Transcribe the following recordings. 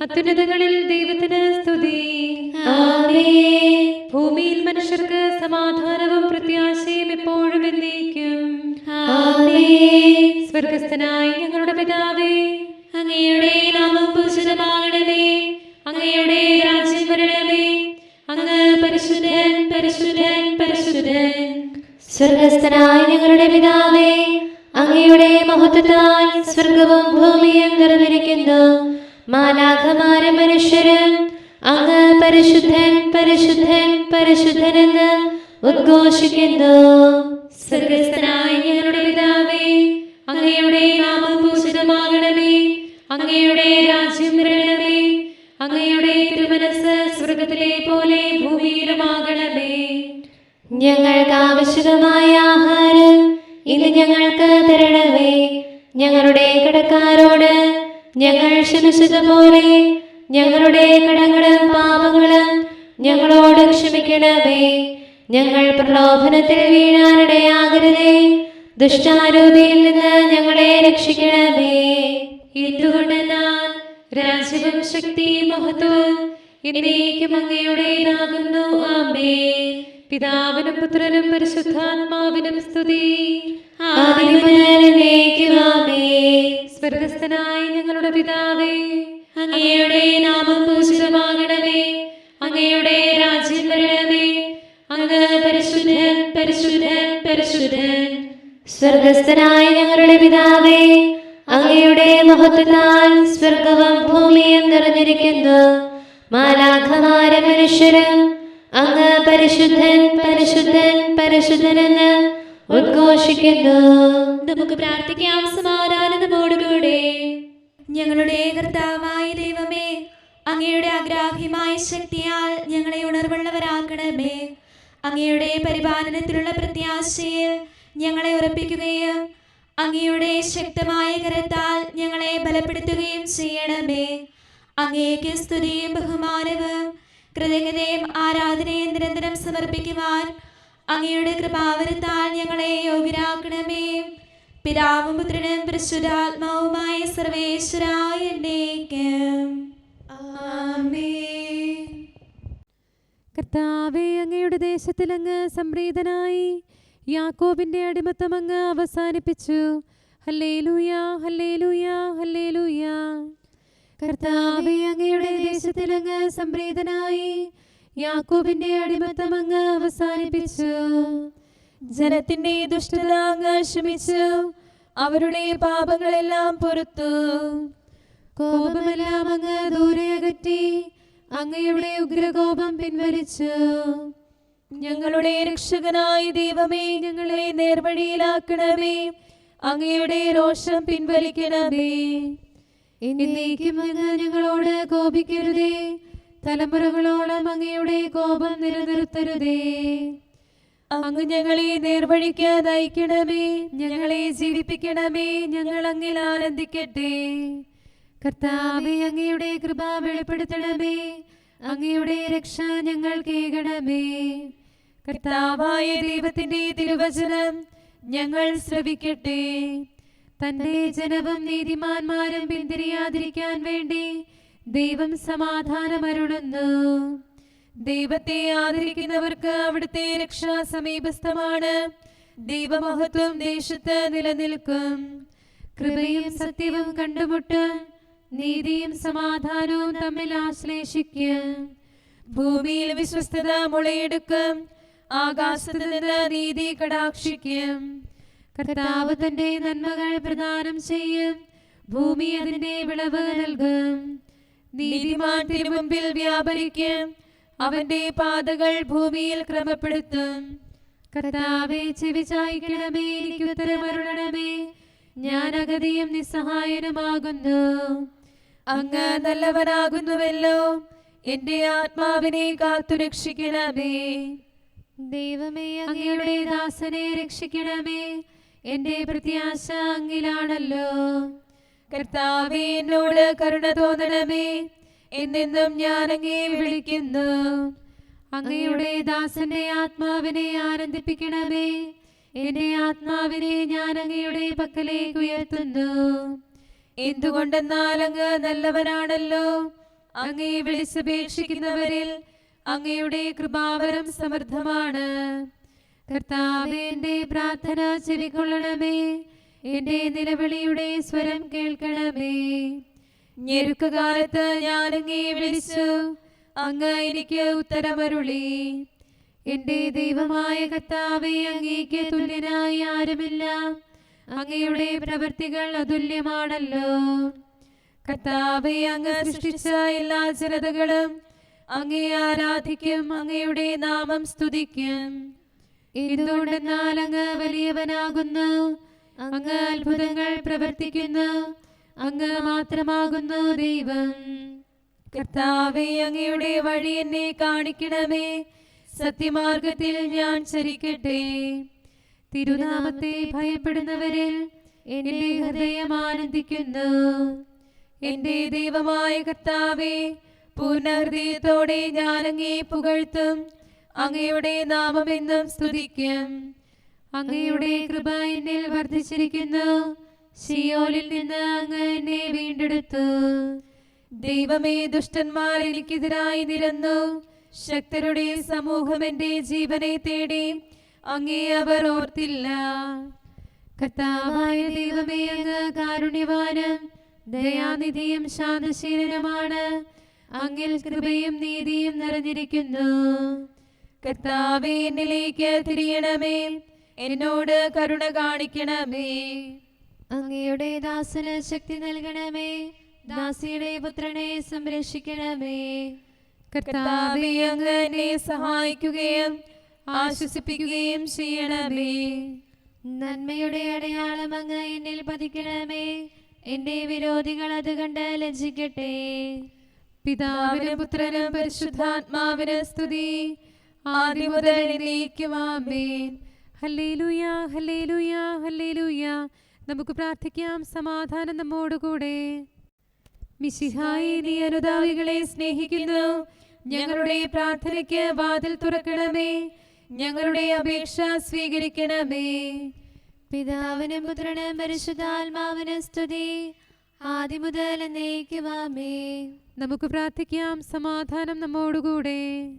അത്യുന്നതങ്ങളിൽ ദൈവത്തിന് സ്തുതി. ഭൂമിയിൽ മനുഷ്യർക്ക് സമാധാനവും പ്രത്യാശയും എപ്പോഴും എന്നേക്കും. സ്വർഗസ്ഥനായി ഞങ്ങളുടെ പിതാവേ അങ്ങയുടെ നാമം പൂജിതമാകണമേ അങ്ങയുടെ രാജ്യം വരണമേ അങ്ങ് പരിശുദ്ധൻ പരിശുദ്ധൻ പരിശുദ്ധൻ. സ്വർഗസ്ഥനായ ഞങ്ങളുടെ പിതാവേ അങ്ങയുടെ മഹത്വത്താൽ സ്വർഗവും ഭൂമിയും നിറഞ്ഞിരിക്കുന്നു. മാലാഖമാരും മനുഷ്യര് അങ്ങ് പരിശുദ്ധൻ പരിശുദ്ധൻ പരിശുദ്ധനെന്ന് ഉദ്ഘോഷിക്കുന്നു. സ്വർഗസ്ഥനായ ഞങ്ങളുടെ പിതാവേ അങ്ങയുടെ നാമം പൂജിതമാകണമേ അങ്ങയുടെ രാജ്യം വരണമേ അങ്ങയുടെ തിരുമനസ് സ്വർഗത്തിലെ പോലെ ഭൂമിയിലുമാകണമേ. ഞങ്ങൾക്ക് ആവശ്യമായ ആഹാരം ഇത് ഞങ്ങൾക്ക് തരണമേ ഞങ്ങളുടെ കടക്കാരോട് ഞങ്ങൾ ക്ഷമിച്ചതുപോലെ ഞങ്ങളുടെ കടങ്ങളും പാപങ്ങളും ഞങ്ങളോട് ക്ഷമിക്കണമേ. ഞങ്ങൾ പ്രലോഭനത്തിൽ വീഴാനിടയാകരുതേ ദുഷ്ടാരൂപിയിൽ നിന്ന് ഞങ്ങളെ രക്ഷിക്കണമേ. എന്തുകൊണ്ടെന്നാൽ രാജ്യവും ശക്തി മഹത്വം എന്നേക്കും അങ്ങയുടേതാകുന്നു. ആമേ പിതാവിനും പുത്രനും പരിശുദ്ധാത്മാവിനും സ്തുതി. സ്വർഗസ്ഥനായി ഞങ്ങളുടെ പിതാവേ അങ്ങയുടെ നാമം പൂജിതമാകണമേ. അങ്ങയുടെ രാജ്യം വരണമേ. അങ്ങ് പരിശുദ്ധൻ പരിശുദ്ധൻ പരിശുദ്ധൻ. സ്വർഗസ്ഥനായ ഞങ്ങളുടെ പിതാവേ അങ്ങയുടെ മഹത്വത്താൽ സ്വർഗവും ഭൂമിയും നിറഞ്ഞിരിക്കുന്നു. മാലാഖമാര മനുഷ്യരും അങ്ങ് പരിശുദ്ധൻ പരിശുദ്ധൻ പരിശുദ്ധനെന്ന് ഉദ്ഘോഷിക്കുന്നു. നമുക്ക് പ്രാർത്ഥിക്കാം. സമാധാനതോടുകൂടെ ഞങ്ങളുടെ കർത്താവായ ദൈവമേ അങ്ങയുടെ അഗ്രാഹ്യമായ ശക്തിയാൽ ഞങ്ങളെ ഉണർവുള്ളവരാക്കണമേ. അങ്ങയുടെ പരിപാലനത്തിലുള്ള പ്രത്യാശയിൽ ഞങ്ങളെ ഉറപ്പിക്കുകയും അങ്ങയുടെ ശക്തമായ കരത്താൽ ഞങ്ങളെ ബലപ്പെടുത്തുകയും ചെയ്യണമേ. അങ്ങേക്ക് സ്തുതിയും ബഹുമാനവും കൃതജ്ഞതയും ആരാധനയും നിരന്തരം സമർപ്പിക്കുവാൻ അങ്ങയുടെ കൃപാവരത്താൽ ഞങ്ങളെ യോഗ്യരാക്കണമേ. പിതാവും പുത്രനും പരിശുദ്ധാത്മാവുമായ സർവേശ്വരായ കർത്താവെ അങ്ങയുടെ ദേശത്തിൽ അങ്ങ് സംപ്രീതനായി യാക്കോബിന്റെ അടിമത്തം അങ്ങ് അവസാനിപ്പിച്ചു. ഹല്ലേ ലൂയ ഹല്ലേ ഹല്ലേലൂയ ഹല്ലേലൂയ ഹല്ലേലൂയ. കർത്താവേ അങ്ങയുടെ ദേശത്തിൽ അങ്ങ് സംപ്രീതനായി. യാക്കോബിന്റെ അടിമത്തം അങ്ങ് അവസാനിപ്പിച്ചു. ജനത്തിന്റെ ദുഷ്ടത അങ്ങ് ക്ഷമിച്ചു അവരുടെ പാപങ്ങളെല്ലാം പൊറത്തു. കോപമെല്ലാം അങ്ങ് ദൂരെ അകറ്റി. അങ്ങയുടെ ഉഗ്രകോപം പിൻവലിച്ചു. ഞങ്ങളുടെ രക്ഷകനായ ദൈവമേ ഞങ്ങളെ നേർവഴിയിലാക്കണമേ. അങ്ങയുടെ രോഷം പിൻവലിക്കണമേ. എന്നേക്കും ഞങ്ങളോട് കോപിക്കരുതേ. തലമുറകളോളം അങ്ങയുടെ കോപം നിലനിർത്തരുതേ. അങ്ങ് ഞങ്ങളെ നേർവഴിക്ക് നയിക്കണമേ. ഞങ്ങളെ ജീവിപ്പിക്കണമേ. ഞങ്ങൾ അങ്ങിൽ ആനന്ദിക്കട്ടെ. കർത്താവെ അങ്ങയുടെ കൃപ വെളിപ്പെടുത്തണമേ. അങ്ങയുടെ രക്ഷ ഞങ്ങൾ കേൾക്കണമേ. കർത്താവായ ദൈവത്തിന്റെ തിരുവചനം ഞങ്ങൾ ശ്രവിക്കട്ടെ. തന്റെ ജനവും നീതിമാന്മാരും പിന്തിരിയാതിരിക്കാൻ വേണ്ടി ദൈവം സമാധാനമരുളുന്നു. ദൈവത്തെ ആദരിക്കുന്നവർക്ക് അവിടുത്തെ രക്ഷ സമീപസ്ഥമാണ്. ദൈവമഹത്വം ദേശത്ത് നിലനിൽക്കും. കൃപയും സത്യവും കണ്ടുമുട്ട് നീതിയും സമാധാനവും തമ്മിൽ ആശ്ലേഷിക്കും. ഭൂമിയിൽ വിശ്വസ്തത മുളയെടുക്കും. ആകാശത്തിൽ നിന്ന് നീതി കടാക്ഷിക്കും. കർത്താവ് തന്റെ നന്മകൾ പ്രദാനം ചെയ്യും. ഭൂമി അതിന്റെ വിളവ് നൽകും. നീതിമാൻ തിരുമുമ്പിൽ വ്യാപരിക്കും. അവന്റെ പാതകൾ ഭൂമിയിൽ ക്രമപ്പെടുത്തും. കർത്താവെ ചെവി ചായ്ക്കണമേ എനിക്ക് ഉത്തരമരുളണമേ ഞാൻ അഗതിയും നിസ്സഹായനുമാകുന്നു. അങ്ങ് നല്ലവനാകുന്നുവല്ലോ. എന്റെ ആത്മാവിനെ കാത്തുരക്ഷിക്കണമേ ദൈവമേ അങ്ങയുടെ ദാസനെ രക്ഷിക്കണമേ. എന്റെ പ്രത്യാശ അങ്ങിലാണല്ലോ കർത്താവേ കരുണ തോന്നണമേ. എന്നെന്നും ഞാൻ അങ്ങേ വിളിക്കുന്നു. അങ്ങയുടെ ദാസന്റെ ആത്മാവിനെ ആനന്ദിപ്പിക്കണമേ. എന്റെ ആത്മാവിനെ ഞാൻ അങ്ങയുടെ പക്കലേക്ക് ഉയർത്തുന്നു. എന്തുകൊണ്ടെന്നാൽ അങ്ങ് നല്ലവനാണല്ലോ. അങ്ങയെ വിളിച്ചപേക്ഷിക്കുന്നവരിൽ അങ്ങയുടെ കൃപാവരം സമൃദ്ധമാണ്. കർത്താവേ എന്റെ പ്രാർത്ഥന ചെവിക്കൊള്ളണമേ എന്റെ നിലവിളിയുടെ സ്വരം കേൾക്കണമേ. ഞെരുക്കുകാലത്ത് ഞാൻ അങ്ങേ വിളിച്ചു. അങ്ങ് എനിക്ക് ഉത്തരമരുളി. എന്റെ ദൈവമായ കർത്താവെ അങ്ങേക്ക് തുല്യനായി ആരുമില്ല. അങ്ങയുടെ പ്രവൃത്തികൾ അതുല്യമാണല്ലോ. കർത്താവെ അങ്ങ് സൃഷ്ടിച്ച എല്ലാ ജനതകളും അങ്ങേ ആരാധിക്കും അങ്ങയുടെ നാമം സ്തുതിക്കും. എന്തുകൊണ്ടെന്നാൽ അങ്ങ് വലിയവനാകുന്നു? അങ്ങ് അത്ഭുതങ്ങൾ പ്രവർത്തിക്കുന്നു. അങ്ങ് മാത്രമാകുന്നു ദൈവം. കർത്താവെ അങ്ങയുടെ വഴി എന്നെ കാണിക്കണമേ. സത്യമാർഗത്തിൽ ഞാൻ ചരിക്കട്ടെ. തിരുനാമത്തെ ഭയപ്പെടുന്നവരിൽ എന്റെ ഹൃദയം ആനന്ദിക്കുന്നു. എന്റെ ദൈവമായ കർത്താവെ പൂർണഹൃദയത്തോടെ ഞാൻ അങ്ങേ പുകഴ്ത്തും. അങ്ങയുടെ നാമമെന്നും സ്തുതിക്കും. അങ്ങയുടെ കൃപ എന്നിൽ വർദ്ധിച്ചിരിക്കുന്നു. ഷിയോലിൽ നിന്ന് അങ്ങ് എന്നെ വീണ്ടെടുത്തു. ദൈവമേ ദുഷ്ടന്മാർ എനിക്കെതിരായി നിരന്നു. ശക്തരുടെ സമൂഹം എന്റെ ജീവനെ തേടി അങ്ങേ അവർ ഓർത്തില്ല. കർത്താവായ ദൈവമേ അങ്ങ് കാരുണ്യവാനും ദയാനിധിയും ശാന്തശീലനുമാണ്. അങ്ങിൽ കൃപയും നീതിയും നിറഞ്ഞിരിക്കുന്നു. കർത്താവേ എന്നിലേക്ക് തിരിയണമേ. എന്നോട് കരുണ കാണിക്കണമേ. അങ്ങയുടെ ദാസന് ശക്തി നൽകണമേ. ദാസിയുടെ പുത്രനെ സംരക്ഷിക്കണമേ. കർത്താവി അങ്ങനെ എന്നെ സഹായിക്കുകയും ആശ്വസിപ്പിക്കുകയും ചെയ്യണമേ. നന്മയുടെ അടയാളം അങ്ങ് എന്നിൽ പതിക്കണമേ. എന്റെ വിരോധികൾ അത് കണ്ട് ലജ്ജിക്കട്ടെ. പിതാവിനും പുത്രനും പരിശുദ്ധാത്മാവിന് സ്തുതി. നമുക്ക് പ്രാർത്ഥിക്കാം സമാധാനം നമ്മോടുകൂടെ. മിശിഹായി നീ അനുദാവികളെ സ്നേഹിക്കുന്നു. ഞങ്ങളുടെ പ്രാർത്ഥനയ്ക്ക് വാതിൽ തുറക്കണമേ. ഞങ്ങളുടെ അപേക്ഷ സ്വീകരിക്കണമേ. പിതാവിനും പുത്രനും പരിശുദ്ധാത്മാവിനും സ്തുതി. ആദ്യം മുതൽ എന്നേക്കുമാമേ നമുക്ക് പ്രാർത്ഥിക്കാം സമാധാനം നമ്മോടുകൂടെ.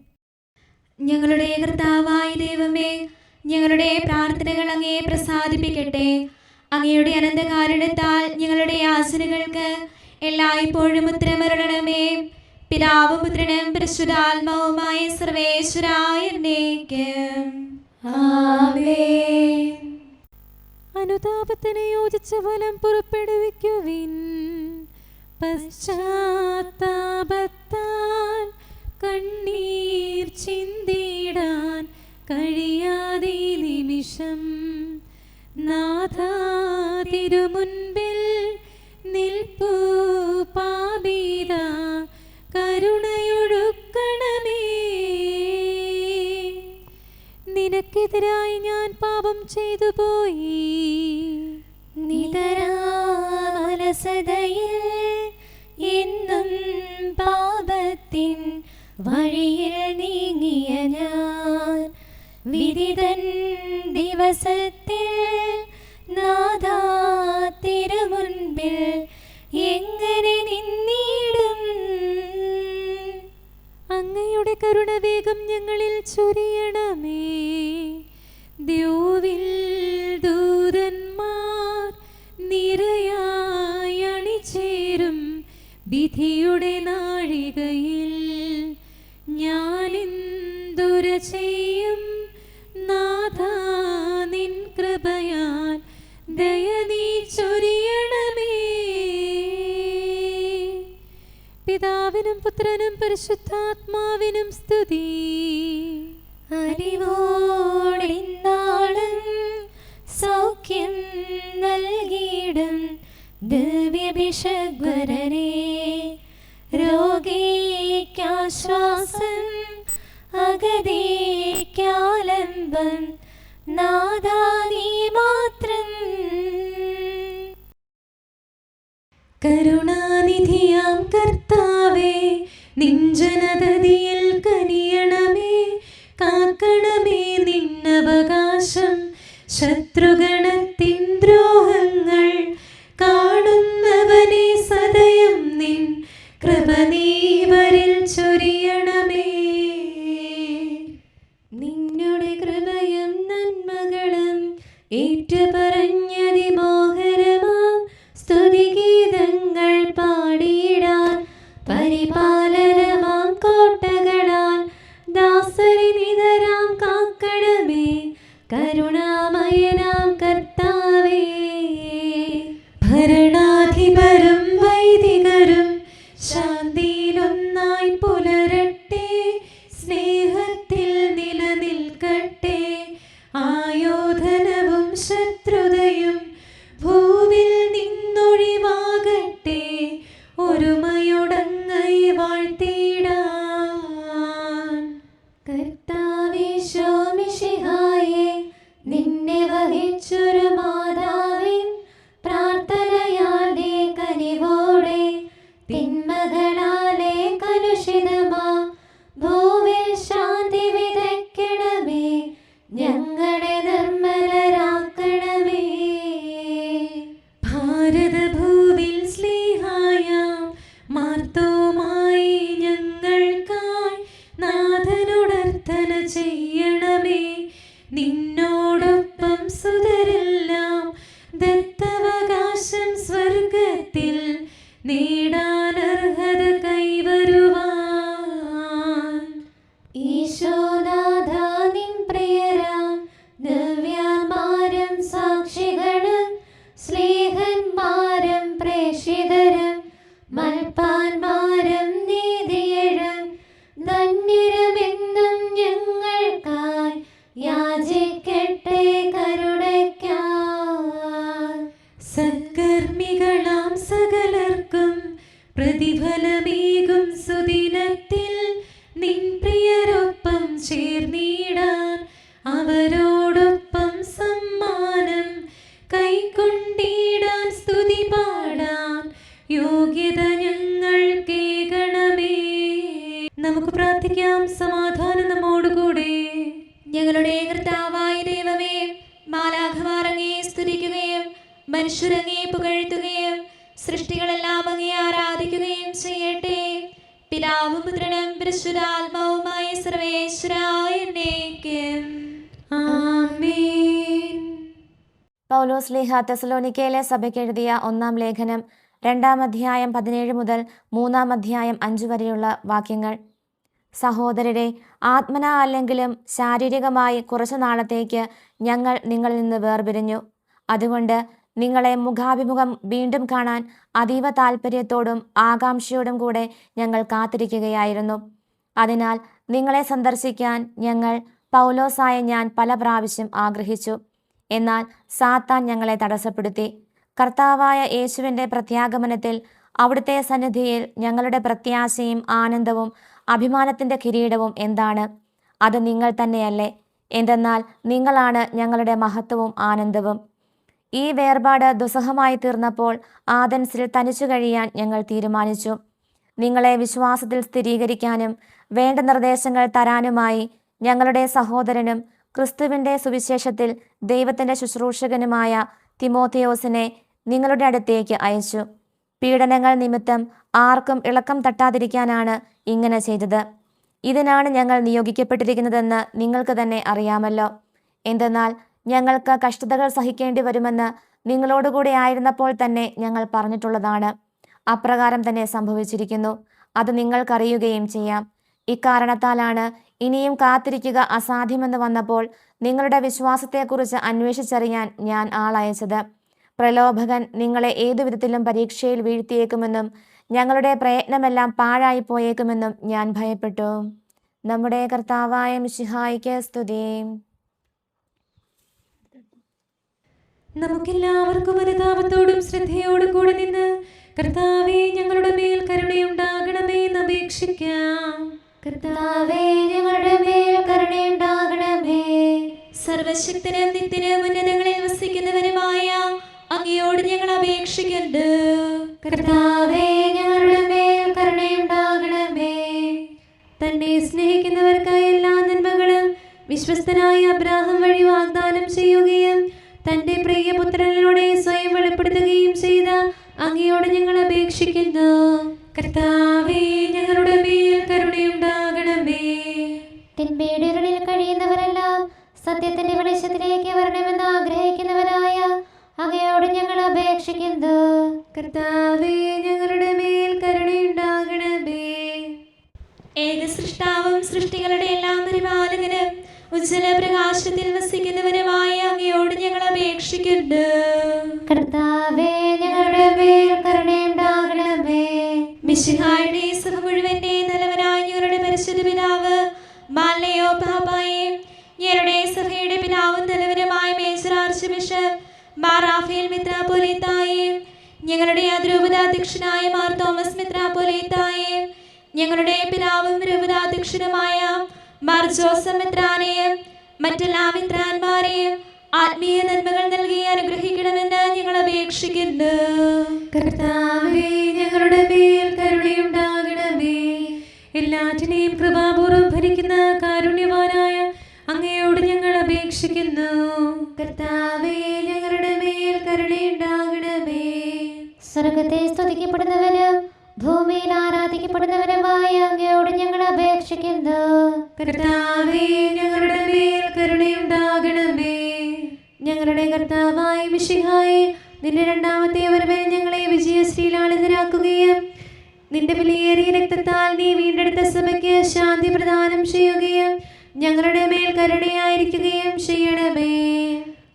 ഞങ്ങളുടെ കർത്താവായ ദൈവമേ ഞങ്ങളുടെ പ്രാർത്ഥനകൾ അങ്ങേ പ്രസാദിപ്പിക്കട്ടെ. അങ്ങയുടെ അനന്തകാരണത്താൽ ഞങ്ങളുടെ യാചനകൾക്ക് എല്ലായ്പ്പോഴും ഉത്തരമരണമേ. പിതാവ് പുത്രനും പരിശുദ്ധാത്മാവുമായ സർവേശ്വരായ അനുതാപത്തിന് യോജിച്ച ഫലം പുറപ്പെടുവിക്കുവിൻ. പശ്ചാത്താപത്താൽ കണ്ണീർ ചിന്തിടാൻ കഴിയാതെ നിമിഷം. നാഥ തിരുമുൻപിൽ നിൽപ്പൂ പാപീത കരുണയൊടുക്കണമേ നിനക്കെതിരായി ഞാൻ പാപം ചെയ്തു പോയി. നിതരാമലസതയിൽ എന്നും പാപത്തിൻ വഴിയിൽ നീങ്ങിയ ഞാൻ വിദിതൻ ദിവസത്തിൽ നാദാ തിരുമുൻപിൽ എങ്ങനെ നിന്നിടും? അങ്ങയുടെ കരുണ വേഗം ഞങ്ങളിൽ ചൊരിയണമേ. ദ്യോവിൽ ദൂതന്മാർ നിരയായി അണിചേരും വിധിയുടെ നാഴികയിൽ. ഞാനെന്തുര ചെയ്യും. നാഥ നിൻ കൃപയാൽ ദയ നീ ചൊരിയണമേ. പിതാവിനും പുത്രനും പരിശുദ്ധാത്മാവിനും സ്തുതി. അറിവോടിന്നാളും സൗഖ്യം നൽകിയിടും. ദിവ്യഭിഷഗ്വരനെ രോഗിക്കാശ്വാസം അഗതിക്കാലംബം നാദാനീ മാത്രം. കരുണാനിധിയാം കർത്താവേ നിഞ്ചനതതിയിൽ കനിയണമേ. കാക്കണമേ നിന്നവകാശം ശത്രുഗണത്തിൻ ദ്രോഹങ്ങൾ. കാണുന്നവനെ സദയം നിൻ കൃപ നീവരിൽ ചൊരിയണമേ. ഏറ്റുപറഞ്ഞതി നിന്നെ നേടാനർഹത പ്രതിഫലമേകും സുദിനത്തിൽ. നിൻ പ്രിയരൊപ്പം ചേർന്നിടാൻ അവരോടൊപ്പം പൗലോസ് ലീഹ തെസലോനിക്കയിലെ സഭയ്ക്ക് എഴുതിയ ഒന്നാം ലേഖനം രണ്ടാം അധ്യായം പതിനേഴ് മുതൽ മൂന്നാം അധ്യായം അഞ്ചു വരെയുള്ള വാക്യങ്ങൾ. സഹോദരരെ ആത്മന അല്ലെങ്കിലും ശാരീരികമായി കുറച്ചു നാളത്തേക്ക് ഞങ്ങൾ നിങ്ങളിൽ നിന്ന് വേർപിരിഞ്ഞു. അതുകൊണ്ട് നിങ്ങളെ മുഖാഭിമുഖം വീണ്ടും കാണാൻ അതീവ താല്പര്യത്തോടും ആകാംക്ഷയോടും കൂടെ ഞങ്ങൾ കാത്തിരിക്കുകയായിരുന്നു. അതിനാൽ നിങ്ങളെ സന്ദർശിക്കാൻ ഞങ്ങൾ പൗലോസായ ഞാൻ പല പ്രാവശ്യം ആഗ്രഹിച്ചു. എന്നാൽ സാത്താൻ ഞങ്ങളെ തടസ്സപ്പെടുത്തി. കർത്താവായ യേശുവിന്റെ പ്രത്യാഗമനത്തിൽ അവിടുത്തെ സന്നിധിയിൽ ഞങ്ങളുടെ പ്രത്യാശയും ആനന്ദവും അഭിമാനത്തിന്റെ കിരീടവും എന്താണ്? അത് നിങ്ങൾ തന്നെയല്ലേ? എന്തെന്നാൽ നിങ്ങളാണ് ഞങ്ങളുടെ മഹത്വവും ആനന്ദവും. ഈ വേർപാട് ദുസ്സഹമായി തീർന്നപ്പോൾ ആദൻസിൽ തനിച്ചു കഴിയാൻ ഞങ്ങൾ തീരുമാനിച്ചു. നിങ്ങളെ വിശ്വാസത്തിൽ സ്ഥിരീകരിക്കാനും വേണ്ട നിർദ്ദേശങ്ങൾ തരാനുമായി ഞങ്ങളുടെ സഹോദരനും ക്രിസ്തുവിന്റെ സുവിശേഷത്തിൽ ദൈവത്തിന്റെ ശുശ്രൂഷകനുമായ തിമോത്തിയോസിനെ നിങ്ങളുടെ അടുത്തേക്ക് അയച്ചു. പീഡനങ്ങൾ നിമിത്തം ആർക്കും ഇളക്കം തട്ടാതിരിക്കാനാണ് ഇങ്ങനെ ചെയ്തത്. ഇതിനാണ് ഞങ്ങൾ നിയോഗിക്കപ്പെട്ടിരിക്കുന്നതെന്ന് നിങ്ങൾക്ക് തന്നെ അറിയാമല്ലോ. എന്തെന്നാൽ ഞങ്ങൾക്ക് കഷ്ടതകൾ സഹിക്കേണ്ടി വരുമെന്ന് നിങ്ങളോടുകൂടി ആയിരുന്നപ്പോൾ തന്നെ ഞങ്ങൾ പറഞ്ഞിട്ടുള്ളതാണ്. അപ്രകാരം തന്നെ സംഭവിച്ചിരിക്കുന്നു. അത് നിങ്ങൾക്കറിയുകയും ചെയ്യാം. ഇക്കാരണത്താലാണ് ഇനിയും കാത്തിരിക്കുക അസാധ്യമെന്ന് വന്നപ്പോൾ നിങ്ങളുടെ വിശ്വാസത്തെക്കുറിച്ച് അന്വേഷിച്ചറിയാൻ ഞാൻ ആളയച്ചത്. പ്രലോഭകൻ നിങ്ങളെ ഏതു വിധത്തിലും പരീക്ഷയിൽ വീഴ്ത്തിയേക്കുമെന്നും ഞങ്ങളുടെ പ്രയത്നമെല്ലാം പാഴായി പോയേക്കുമെന്നും ഞാൻ ഭയപ്പെട്ടു. നമ്മുടെ കർത്താവായ മിഷിഹായിക്ക് സ്തുതി. നമുക്കെല്ലാവർക്കും അനുതാപത്തോടും ശ്രദ്ധയോടും കൂടെ നിന്ന് കർത്താവെ ഞങ്ങളുടെ മേൽ കരുണയുണ്ടാകണമേ എന്ന് അപേക്ഷിക്കാം. കർത്താവേ ഞങ്ങളുടെ മേൽ കരുണയുണ്ടാകണമേ. സർവശക്തനും നിത്യനും ഉന്നതങ്ങളിൽ വസിക്കുന്നവനുമായ അങ്ങയോട് ഞങ്ങൾ അപേക്ഷിക്കുന്നു കർത്താവേ ഞങ്ങളുടെ മേൽ കരുണയുണ്ടാകണമേ. തന്നെ സ്നേഹിക്കുന്നവർക്കായി എല്ലാ നന്മകളും വിശ്വസ്തനായ അബ്രാഹം വഴി വാഗ്ദാനം ചെയ്യുകയും തന്റെ പ്രിയപുത്രനിലൂടെ സ്വയം വെളിപ്പെടുത്തുകയും ചെയ്ത അങ്ങയോട് ഞങ്ങൾ അപേക്ഷിക്കുന്നു. കർത്താവേ ഞങ്ങളുടെ മേൽ കരുണയുണ്ടാകണമേ. തിന്മയുടെ ഇരുളിൽ കഴിയുന്നവരെല്ലാം സത്യത്തിന്റെ വെളിച്ചത്തിലേക്ക് വരണമെന്ന് ആഗ്രഹിക്കുന്നവരായ അങ്ങയോട് ഞങ്ങൾ അപേക്ഷിക്കുന്നു. കർത്താവേ ഞങ്ങളുടെ മേൽ കരുണയുണ്ടാകണമേ. ഏക സൃഷ്ടാവും സൃഷ്ടികളുടെ എല്ലാം പരിപാലകനും ഉജ്ജ്വല പ്രകാശത്തിൽ വസിക്കുന്നവനുമായ അങ്ങയോട് ഞങ്ങൾ അപേക്ഷിക്കുന്നു. കർത്താവേ മിശിഹായുടെ സഭ മുഴുവന്റെ നല്ലവനായ ഞങ്ങളുടെ പരിശുദ്ധ പിതാവ് മാലയോ പാപ്പായെ ഞങ്ങളുടെ സഭയുടെ പിതാവും ബിഷപ്പ് മാർ റാഫേൽ മിത്രാപോലീത്തായെ ഞങ്ങളുടെ മാർ തോമസ് മിത്രാപോലീത്തായെ ഞങ്ങളുടെ പിതാവും രൂപതാധ്യക്ഷനുമായ മാർ ജോസഫ് മിത്രാനെയും മറ്റെല്ലാ മിത്രാന്മാരെയും ആത്മീയ നന്മകൾ നൽകി അനുഗ്രഹിക്കണമെന്ന് ഞങ്ങൾ അപേക്ഷിക്കുന്നു. കർത്താവേ ഞങ്ങളുടെ മേൽ കരുണയുണ്ടാകണമേ. എല്ലാറ്റിനെയും കൃപാപൂർവം ഭരിക്കുന്ന കാരുണ്യവാനായ അങ്ങയോട് ഞങ്ങൾ അപേക്ഷിക്കുന്നു. കർത്താവേ ഞങ്ങളുടെ മേൽ കരുണയുണ്ടാകണമേ. സ്വർഗത്തെ സ്തുതിക്കപ്പെടുന്നവനും ഭൂമിയിൽ ആരാധിക്കപ്പെടുന്നവനുമായ അങ്ങയോട് ഞങ്ങൾ അപേക്ഷിക്കുന്നു. കർത്താവേ ഞങ്ങളുടെ മേൽ കരുണയുണ്ടാകണമേ. ഞങ്ങളുടെ കർത്താവായ മിഷിഹായെ നിന്റെ രണ്ടാമത്തെ വരവിൽ ഞങ്ങളെ വിജയശ്രീലാളിതരാക്കുകയും നിന്റെ വിലയേറിയ രക്തത്താൽ നീ വീണ്ടെടുത്ത സഭയ്ക്ക് ശാന്തി പ്രദാനം ചെയ്യുകയും ഞങ്ങളുടെ മേൽ കരുണയായിരിക്കുകയും ചെയ്യണമേ.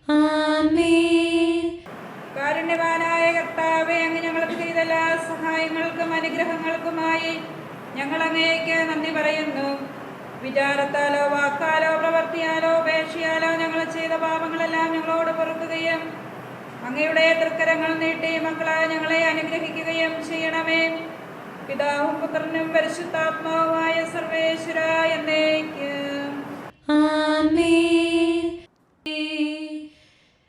ആമേൻ. കാരുണ്യവാനായ അങ്ങ് ഞങ്ങൾക്ക് ചെയ്ത എല്ലാ സഹായങ്ങൾക്കും അനുഗ്രഹങ്ങൾക്കുമായി ഞങ്ങൾ അങ്ങേക്ക് നന്ദി പറയുന്നു. വിചാരത്താലോ വാക്കാലോ പ്രവർത്തിയാലോ ഉപേക്ഷയാലോ ഞങ്ങൾ ചെയ്ത പാപങ്ങളെല്ലാം ഞങ്ങളോട് പൊറുക്കുകയും അങ്ങയുടെ തൃക്കരങ്ങൾ നീട്ടി മക്കളായ ഞങ്ങളെ അനുഗ്രഹിക്കുകയും ചെയ്യണമേ. പിതാവും പുത്രനും പരിശുദ്ധാത്മാവുമായ സർവേശ്വര എന്നേക്ക്. ആമേ